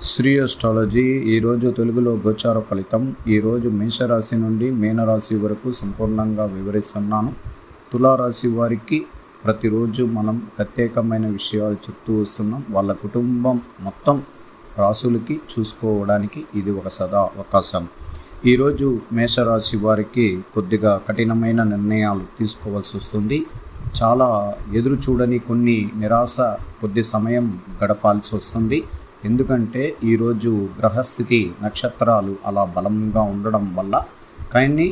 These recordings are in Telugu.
శ్రీ అస్ట్రాలజీ ఈరోజు తెలుగులో గోచార ఫలితం. ఈరోజు మేషరాశి నుండి మీనరాశి వరకు సంపూర్ణంగా వివరిస్తున్నాను. తులారాశి వారికి ప్రతిరోజు మనం ప్రత్యేకమైన విషయాలు చెప్తూ వస్తున్నాం. వాళ్ళ కుటుంబం మొత్తం రాసులకి చూసుకోవడానికి ఇది ఒక సదా అవకాశం. ఈరోజు మేషరాశి వారికి కొద్దిగా కఠినమైన నిర్ణయాలు తీసుకోవాల్సి వస్తుంది. చాలా ఎదురు చూడని కొన్ని నిరాశ కొద్ది సమయం గడపాల్సి వస్తుంది. ఎందుకంటే ఈరోజు గ్రహస్థితి నక్షత్రాలు అలా బలంగా ఉండడం వల్ల కానీ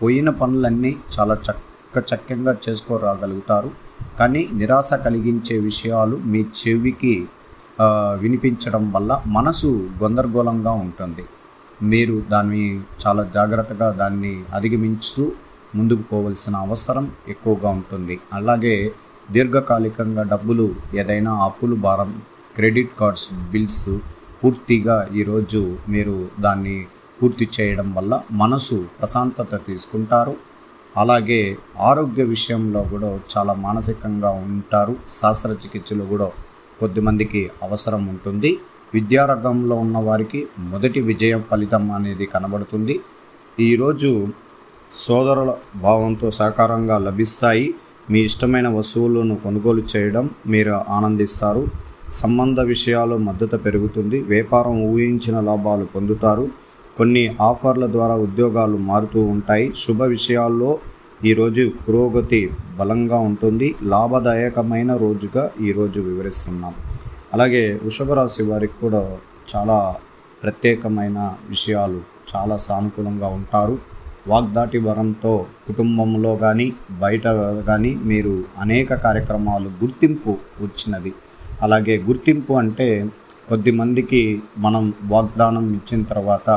పోయిన పనులన్నీ చాలా చక్క చక్కంగా చేసుకోరాగలుగుతారు. కానీ నిరాశ కలిగించే విషయాలు మీ చెవికి వినిపించడం వల్ల మనసు గందరగోళంగా ఉంటుంది. మీరు దాన్ని చాలా జాగ్రత్తగా దాన్ని అధిగమించుతూ ముందుకు పోవలసిన అవసరం ఎక్కువగా ఉంటుంది. అలాగే దీర్ఘకాలికంగా డబ్బులు ఏదైనా అప్పులు భారం క్రెడిట్ కార్డ్స్ బిల్స్ పూర్తిగా ఈరోజు మీరు దాన్ని పూర్తి చేయడం వల్ల మనసు ప్రశాంతత తీసుకుంటారు. అలాగే ఆరోగ్య విషయంలో కూడా చాలా మానసికంగా ఉంటారు. శస్త్రచికిత్సలు కూడా కొద్దిమందికి అవసరం ఉంటుంది. విద్యారంగంలో ఉన్న వారికి మొదటి విజయం ఫలితం అనేది కనబడుతుంది. ఈరోజు సోదరుల భావంతో సహకారంగా లభిస్తాయి. మీ ఇష్టమైన వస్తువులను కొనుగోలు చేయడం మీరు ఆనందిస్తారు. సంబంధ విషయాలు మద్దతు పెరుగుతుంది. వ్యాపారం ఊహించిన లాభాలు పొందుతారు. కొన్ని ఆఫర్ల ద్వారా ఉద్యోగాలు మారుతూ ఉంటాయి. శుభ విషయాల్లో ఈరోజు పురోగతి బలంగా ఉంటుంది. లాభదాయకమైన రోజుగా ఈరోజు వివరిస్తున్నాం. అలాగే వృషభ రాశి వారికి కూడా చాలా ప్రత్యేకమైన విషయాలు చాలా సానుకూలంగా ఉంటారు. వాగ్దాటి వరంతో కుటుంబంలో కానీ బయట కానీ మీరు అనేక కార్యక్రమాలు గుర్తింపు వచ్చినది. అలాగే గుర్తింపు అంటే కొద్దిమందికి మనం వాగ్దానం ఇచ్చిన తర్వాత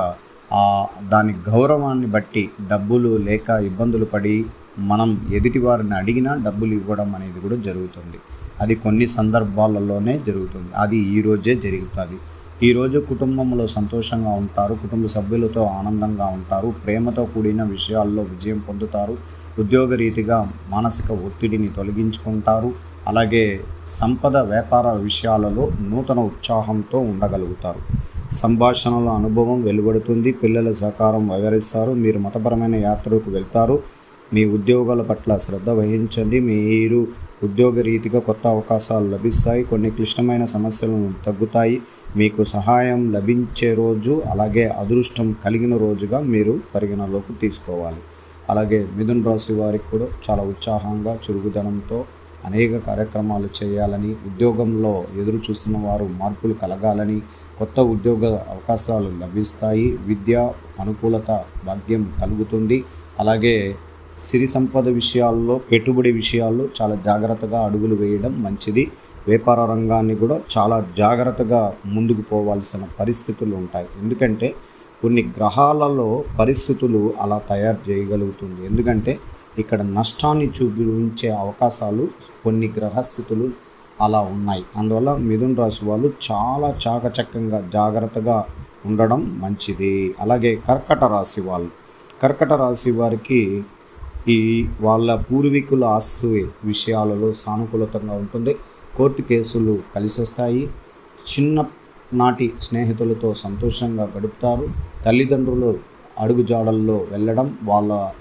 ఆ దాని గౌరవాన్ని బట్టి డబ్బులు లేక ఇబ్బందులు పడి మనం ఎదుటి వారిని అడిగినా డబ్బులు ఇవ్వడం అనేది కూడా జరుగుతుంది. అది కొన్ని సందర్భాలలోనే జరుగుతుంది. అది ఈరోజే జరుగుతుంది. ఈరోజు కుటుంబంలో సంతోషంగా ఉంటారు కుటుంబ సభ్యులతో ఆనందంగా ఉంటారు ప్రేమతో కూడిన విషయాల్లో విజయం పొందుతారు ఉద్యోగ రీతిగా మానసిక ఒత్తిడిని తొలగించుకుంటారు అలాగే సంపద వ్యాపార విషయాలలో నూతన ఉత్సాహంతో ఉండగలుగుతారు. సంభాషణల అనుభవం వెలువడుతుంది పిల్లల సహకారం వ్యవహరిస్తారు మీరు మతపరమైన యాత్రకు వెళ్తారు మీ ఉద్యోగాల పట్ల శ్రద్ధ వహించండి మీరు ఉద్యోగ రీతిగా కొత్త అవకాశాలు లభిస్తాయి కొన్ని క్లిష్టమైన సమస్యలు తగ్గుతాయి మీకు సహాయం లభించే రోజు అలాగే అదృష్టం కలిగిన రోజుగా మీరు పరిగణలోకి తీసుకోవాలి. అలాగే మిథున్ రాశి వారికి కూడా చాలా ఉత్సాహంగా చురుకుదనంతో అనేక కార్యక్రమాలు చేయాలని ఉద్యోగంలో ఎదురు చూస్తున్న వారు మార్పులు కలగాలని కొత్త ఉద్యోగ అవకాశాలు లభిస్తాయి విద్య అనుకూలత భాగ్యం కలుగుతుంది. అలాగే సిరి సంపద విషయాల్లో పెట్టుబడి విషయాల్లో చాలా జాగ్రత్తగా అడుగులు వేయడం మంచిది. వ్యాపార రంగాన్ని కూడా చాలా జాగ్రత్తగా ముందుకు పోవాల్సిన పరిస్థితులు ఉంటాయి. ఎందుకంటే కొన్ని గ్రహాలలో పరిస్థితులు అలా తయారు చేయగలుగుతుంది. ఎందుకంటే ఇక్కడ నష్టాన్ని చూపించే అవకాశాలు కొన్ని గ్రహస్థితులు అలా ఉన్నాయి. అందువల్ల మిథున్ రాశి వాళ్ళు చాలా చాకచక్యంగా జాగ్రత్తగా ఉండడం మంచిది. అలాగే కర్కట రాశి వాళ్ళు. కర్కట రాశి వారికి ఈ వాళ్ళ పూర్వీకుల ఆస్తి విషయాలలో సానుకూలతంగా ఉంటుంది. కోర్టు కేసులు కలిసి వస్తాయి. చిన్న నాటి స్నేహితులతో సంతోషంగా గడుపుతారు. తల్లిదండ్రులు అడుగుజాడల్లో వెళ్ళడం వాళ్ళ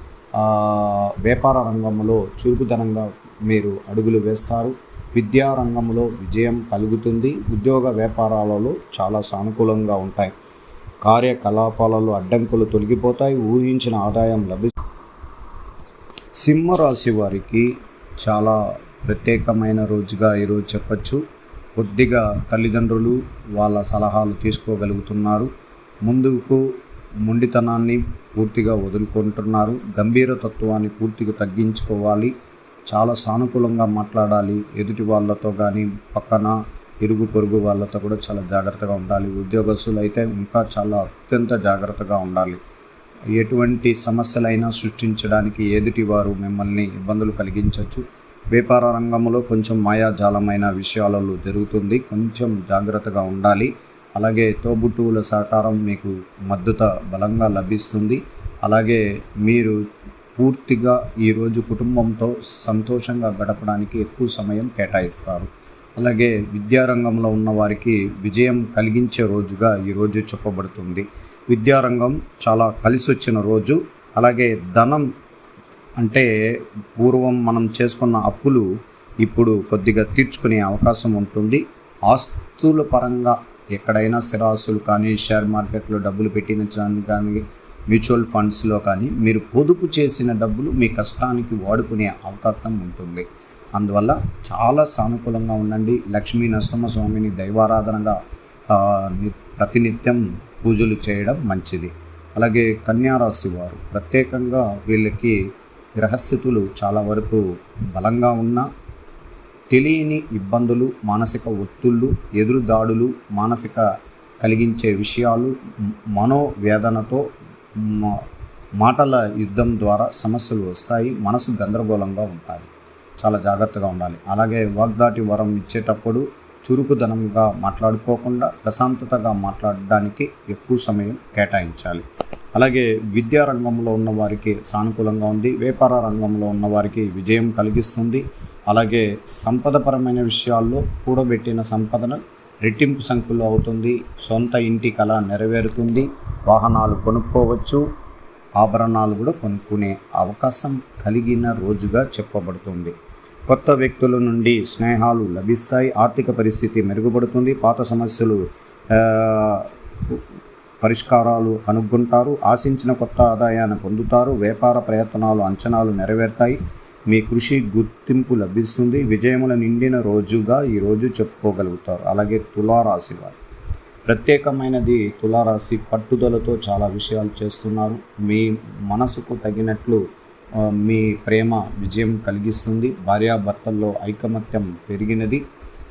వ్యాపార రంగంలో చురుకుదనంగా మీరు అడుగులు వేస్తారు. విద్యా రంగంలో విజయం కలుగుతుంది. ఉద్యోగ వ్యాపారాలలో చాలా సానుకూలంగా ఉంటాయి. కార్యకలాపాలలో అడ్డంకులు తొలగిపోతాయి. ఊహించిన ఆదాయం లభి సింహరాశి వారికి చాలా ప్రత్యేకమైన రోజుగా ఈరోజు చెప్పచ్చు. కొద్దిగా తల్లిదండ్రులు వాళ్ళ సలహాలు తీసుకోగలుగుతున్నారు. ముందుకు మొండితనాన్ని పూర్తిగా వదులుకుంటున్నారు. గంభీర తత్వాన్ని పూర్తిగా తగ్గించుకోవాలి. చాలా సానుకూలంగా మాట్లాడాలి. ఎదుటి వాళ్ళతో కానీ పక్కన ఇరుగు పొరుగు వాళ్ళతో కూడా చాలా జాగ్రత్తగా ఉండాలి. ఉద్యోగస్తులు అయితే ఇంకా చాలా అత్యంత జాగ్రత్తగా ఉండాలి. ఎటువంటి సమస్యలైనా సృష్టించడానికి ఎదుటి వారు మిమ్మల్ని ఇబ్బందులు కలిగించవచ్చు వ్యాపార రంగంలో కొంచెం మాయాజాలమైన విషయాలలో జరుగుతుంది. కొంచెం జాగ్రత్తగా ఉండాలి. అలాగే తోబుట్టువుల సహకారం మీకు మద్దతు బలంగా లభిస్తుంది. అలాగే మీరు పూర్తిగా ఈరోజు కుటుంబంతో సంతోషంగా గడపడానికి ఎక్కువ సమయం కేటాయిస్తారు. అలాగే విద్యారంగంలో ఉన్న వారికి విజయం కలిగించే రోజుగా ఈరోజు చెప్పబడుతుంది. విద్యారంగం చాలా కలిసి వచ్చిన రోజు. అలాగే ధనం అంటే పూర్వం మనం చేసుకున్న అప్పులు ఇప్పుడు కొద్దిగా తీర్చుకునే అవకాశం ఉంటుంది. ఆస్తుల పరంగా ఎక్కడైనా స్థిరాస్తులు కానీ షేర్ మార్కెట్లో డబ్బులు పెట్టిన దాన్ని కానీ మ్యూచువల్ ఫండ్స్లో కానీ మీరు పొదుపు చేసిన డబ్బులు మీ కష్టానికి వాడుకునే అవకాశం ఉంటుంది. అందువల్ల చాలా సానుకూలంగా ఉండండి. లక్ష్మీ నరసింహస్వామిని దైవారాధనగా ని- ప్రతినిత్యం పూజలు చేయడం మంచిది. అలాగే కన్యారాశి వారు ప్రత్యేకంగా వీళ్ళకి గ్రహస్థితులు చాలా వరకు బలంగా ఉన్నా తెలియని ఇబ్బందులు మానసిక ఒత్తుళ్ళు ఎదురుదాడులు మానసిక కలిగించే విషయాలు మనోవేదనతో మాటల యుద్ధం ద్వారా సమస్యలు వస్తాయి మనసు గందరగోళంగా ఉంటాయి చాలా జాగ్రత్తగా ఉండాలి. అలాగే వాగ్దాటి వరం ఇచ్చేటప్పుడు చురుకుదనంగా మాట్లాడుకోకుండా ప్రశాంతతగా మాట్లాడడానికి ఎక్కువ సమయం కేటాయించాలి. అలాగే విద్యా రంగంలో ఉన్న వారికి సానుకూలంగా ఉంది వ్యాపార రంగంలో ఉన్న వారికి విజయం కలిగిస్తుంది. అలాగే సంపదపరమైన విషయాల్లో కూడబెట్టిన సంపదను రెట్టింపు సంఖ్యలో అవుతుంది. సొంత ఇంటి కళ నెరవేరుతుంది. వాహనాలు కొనుక్కోవచ్చు. ఆభరణాలు కూడా కొనుక్కునే అవకాశం కలిగిన రోజుగా చెప్పబడుతుంది. కొత్త వ్యక్తుల నుండి స్నేహాలు లభిస్తాయి. ఆర్థిక పరిస్థితి మెరుగుపడుతుంది. పాత సమస్యలు పరిష్కారాలు కనుగొంటారు ఆశించిన కొత్త ఆదాయాన్ని పొందుతారు. వ్యాపార ప్రయత్నాలు అంచనాలు నెరవేరుతాయి. మీ కృషి గుర్తింపు లభిస్తుంది. విజయముల నిండిన రోజుగా ఈరోజు చెప్పుకోగలుగుతారు. అలాగే తులారాశి వారు. ప్రత్యేకమైనది తులారాశి పట్టుదలతో చాలా విషయాలు చేస్తున్నారు. మీ మనసుకు తగినట్లు మీ ప్రేమ విజయం కలిగిస్తుంది. భార్యాభర్తల్లో ఐకమత్యం పెరిగినది.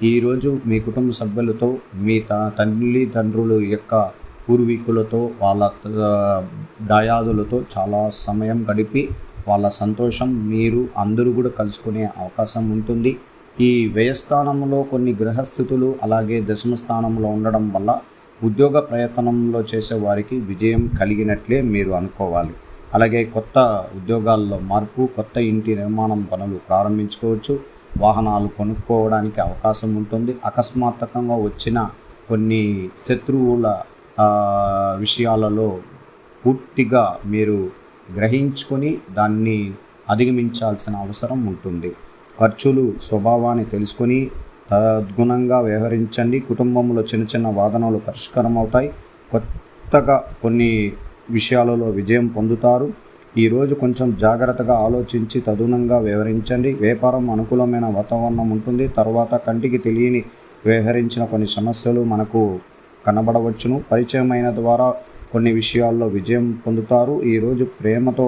ఈరోజు మీ కుటుంబ సభ్యులతో మీ త తల్లి తండ్రులు యొక్క పూర్వీకులతో వాళ్ళ దాయాదులతో చాలా సమయం గడిపి వాళ్ళ సంతోషం మీరు అందరూ కూడా కలుసుకునే అవకాశం ఉంటుంది. ఈ వ్యయస్థానంలో కొన్ని గ్రహస్థితులు అలాగే దశమ స్థానంలో ఉండడం వల్ల ఉద్యోగ ప్రయత్నంలో చేసే వారికి విజయం కలిగినట్లే మీరు అనుకోవాలి. అలాగే కొత్త ఉద్యోగాల్లో మార్పు కొత్త ఇంటి నిర్మాణం పనులు ప్రారంభించుకోవచ్చు. వాహనాలు కొనుక్కోవడానికి అవకాశం ఉంటుంది. అకస్మాత్తుకంగా వచ్చిన కొన్ని శత్రువుల విషయాలలో పూర్తిగా మీరు గ్రహించుకొని దాన్ని అధిగమించాల్సిన అవసరం ఉంటుంది. ఖర్చులు స్వభావాన్ని తెలుసుకొని తద్గుణంగా వ్యవహరించండి. కుటుంబంలో చిన్న చిన్న వాదనలు పరిష్కారం అవుతాయి కొత్తగా కొన్ని విషయాలలో విజయం పొందుతారు. ఈరోజు కొంచెం జాగ్రత్తగా ఆలోచించి తదునంగా వ్యవహరించండి. వ్యాపారం అనుకూలమైన వాతావరణం ఉంటుంది. తర్వాత కంటికి తెలియని వ్యవహరించిన కొన్ని సమస్యలు మనకు కనబడవచ్చును. పరిచయమైన ద్వారా కొన్ని విషయాల్లో విజయం పొందుతారు. ఈరోజు ప్రేమతో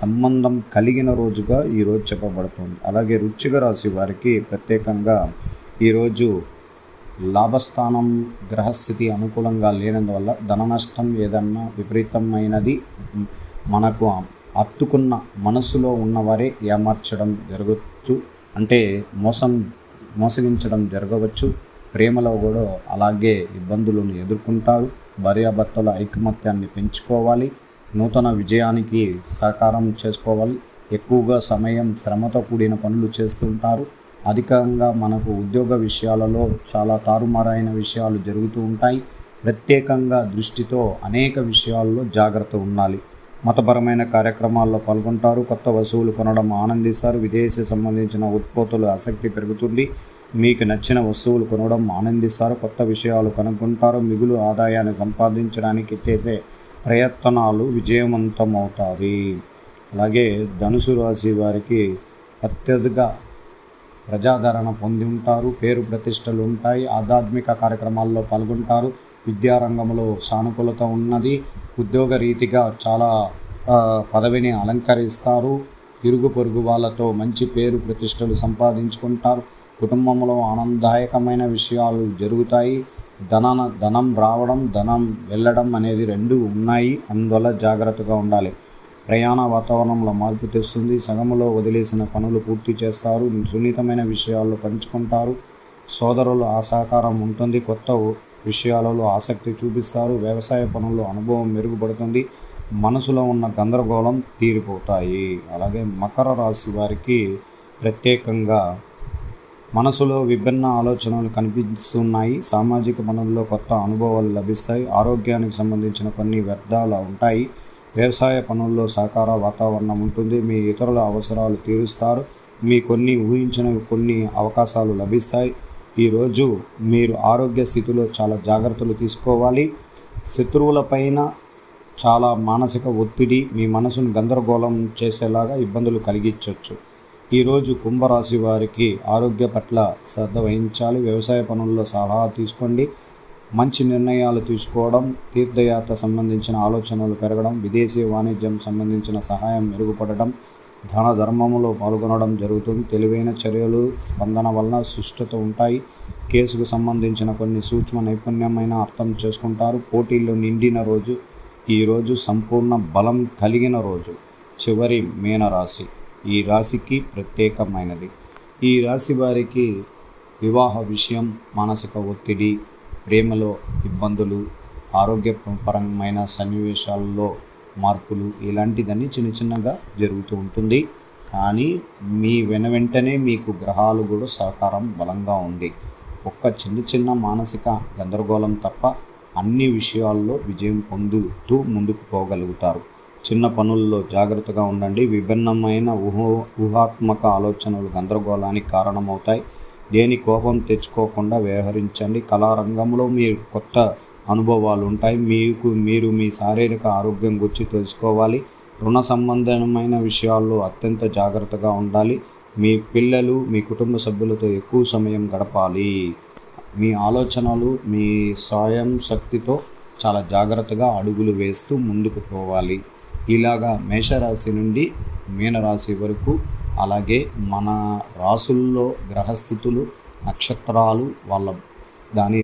సంబంధం కలిగిన రోజుగా ఈరోజు చెప్పబడుతుంది. అలాగే రుచిక రాశి వారికి ప్రత్యేకంగా ఈరోజు లాభస్థానం గ్రహస్థితి అనుకూలంగా లేనందువల్ల ధన నష్టం ఏదన్నా విపరీతమైనది మనకు అత్తుకున్న మనసులో ఉన్నవారే ఏమార్చడం జరగవచ్చు అంటే మోసం మోసగించడం జరగవచ్చు. ప్రేమలో కూడా అలాగే ఇబ్బందులను ఎదుర్కొంటారు. భార్యాభర్తల ఐకమత్యాన్ని పెంచుకోవాలి నూతన విజయానికి సహకారం చేసుకోవాలి. ఎక్కువగా సమయం శ్రమతో కూడిన పనులు చేస్తుంటారు అధికంగా మనకు ఉద్యోగ విషయాలలో చాలా తారుమారైన విషయాలు జరుగుతూ ఉంటాయి. ప్రత్యేకంగా దృష్టితో అనేక విషయాల్లో జాగ్రత్త ఉండాలి. మతపరమైన కార్యక్రమాల్లో పాల్గొంటారు. కొత్త వస్తువులు కొనడం ఆనందిస్తారు. విదేశీ సంబంధించిన ఉత్పత్తులు ఆసక్తి పెరుగుతుంది. మీకు నచ్చిన వస్తువులు కొనడం ఆనందిస్తారు కొత్త విషయాలు కనుక్కుంటారు మిగులు ఆదాయాన్ని సంపాదించడానికి చేసే ప్రయత్నాలు విజయవంతమవుతాయి. అలాగే ధనుసు రాశి వారికి అత్యధిక ప్రజాదరణ పొంది ఉంటారు పేరు ప్రతిష్టలు ఉంటాయి ఆధ్యాత్మిక కార్యక్రమాల్లో పాల్గొంటారు విద్యారంగంలో సానుకూలత ఉన్నది ఉద్యోగ రీతిగా చాలా పదవిని అలంకరిస్తారు ఇరుగు పొరుగు వాళ్ళతో మంచి పేరు ప్రతిష్టలు సంపాదించుకుంటారు కుటుంబంలో ఆనందదాయకమైన విషయాలు జరుగుతాయి. ధన ధనం రావడం ధనం వెళ్ళడం అనేది రెండు ఉన్నాయి. అందువల్ల జాగ్రత్తగా ఉండాలి. ప్రయాణ వాతావరణంలో మార్పు తెస్తుంది. సగములో వదిలేసిన పనులు పూర్తి చేస్తారు. సున్నితమైన విషయాల్లో పంచుకుంటారు. సోదరులు అసహకారం ఉంటుంది. కొత్త విషయాలలో ఆసక్తి చూపిస్తారు. వ్యవసాయ పనుల్లో అనుభవం మెరుగుపడుతుంది. మనసులో ఉన్న గందరగోళం తీరిపోతాయి. అలాగే మకర రాశి వారికి ప్రత్యేకంగా మనసులో విభిన్న ఆలోచనలు కనిపిస్తున్నాయి. సామాజిక పనుల్లో కొత్త అనుభవాలు లభిస్తాయి. ఆరోగ్యానికి సంబంధించిన కొన్ని వ్యర్థాలు ఉంటాయి. వ్యవసాయ పనుల్లో సహకార వాతావరణం ఉంటుంది. మీ ఇతరుల అవసరాలు తీరుస్తారు. మీ కొన్ని ఊహించిన కొన్ని అవకాశాలు లభిస్తాయి. ఈరోజు మీరు ఆరోగ్య స్థితిలో చాలా జాగ్రత్తలు తీసుకోవాలి. శత్రువులపైన చాలా మానసిక ఒత్తిడి మీ మనసును గందరగోళం చేసేలాగా ఇబ్బందులు కలిగించవచ్చు ఈరోజు కుంభరాశి వారికి ఆరోగ్య పట్ల శ్రద్ధ వహించాలి. వ్యవసాయ పనుల్లో సలహా తీసుకోండి. మంచి నిర్ణయాలు తీసుకోవడం తీర్థయాత్ర సంబంధించిన ఆలోచనలు పెరగడం విదేశీ వాణిజ్యం సంబంధించిన సహాయం మెరుగుపడడం ధన ధర్మములో పాల్గొనడం జరుగుతుంది. తెలివైన చర్యలు స్పందన వలన సుష్టత ఉంటాయి. కేసుకు సంబంధించిన కొన్ని సూక్ష్మ నైపుణ్యమైన అర్థం చేసుకుంటారు. పోటీల్లో నిండిన రోజు ఈరోజు సంపూర్ణ బలం కలిగిన రోజు. చివరి మీనరాశి. ఈ రాశికి ప్రత్యేకమైనది. ఈ రాశి వారికి వివాహ విషయం మానసిక ఒత్తిడి ప్రేమలో ఇబ్బందులు ఆరోగ్యపరమైన సన్నివేశాల్లో మార్పులు ఇలాంటిదన్నీ చిన్న చిన్నగా జరుగుతూ ఉంటుంది. కానీ మీ వెన వెంటనే మీకు గ్రహాలు కూడా సహకారం బలంగా ఉంది. ఒక్క చిన్న చిన్న మానసిక గందరగోళం తప్ప అన్ని విషయాల్లో విజయం పొందుతూ ముందుకు పోగలుగుతారు. చిన్న పనుల్లో జాగ్రత్తగా ఉండండి. విభిన్నమైన ఊహో ఊహాత్మక ఆలోచనలు గందరగోళానికి కారణమవుతాయి. దేని కోపం తెచ్చుకోకుండా వ్యవహరించండి. కళారంగంలో మీరు కొత్త అనుభవాలు ఉంటాయి మీకు మీరు మీ శారీరక ఆరోగ్యం గురించి తెలుసుకోవాలి రుణ సంబంధమైన విషయాల్లో అత్యంత జాగ్రత్తగా ఉండాలి. మీ పిల్లలు మీ కుటుంబ సభ్యులతో ఎక్కువ సమయం గడపాలి. మీ ఆలోచనలు మీ స్వయం శక్తితో చాలా జాగ్రత్తగా అడుగులు వేస్తూ ముందుకు పోవాలి. ఇలాగా మేషరాశి నుండి మీనరాశి వరకు అలాగే మన రాసుల్లో గ్రహస్థితులు నక్షత్రాలు వాళ్ళ దాని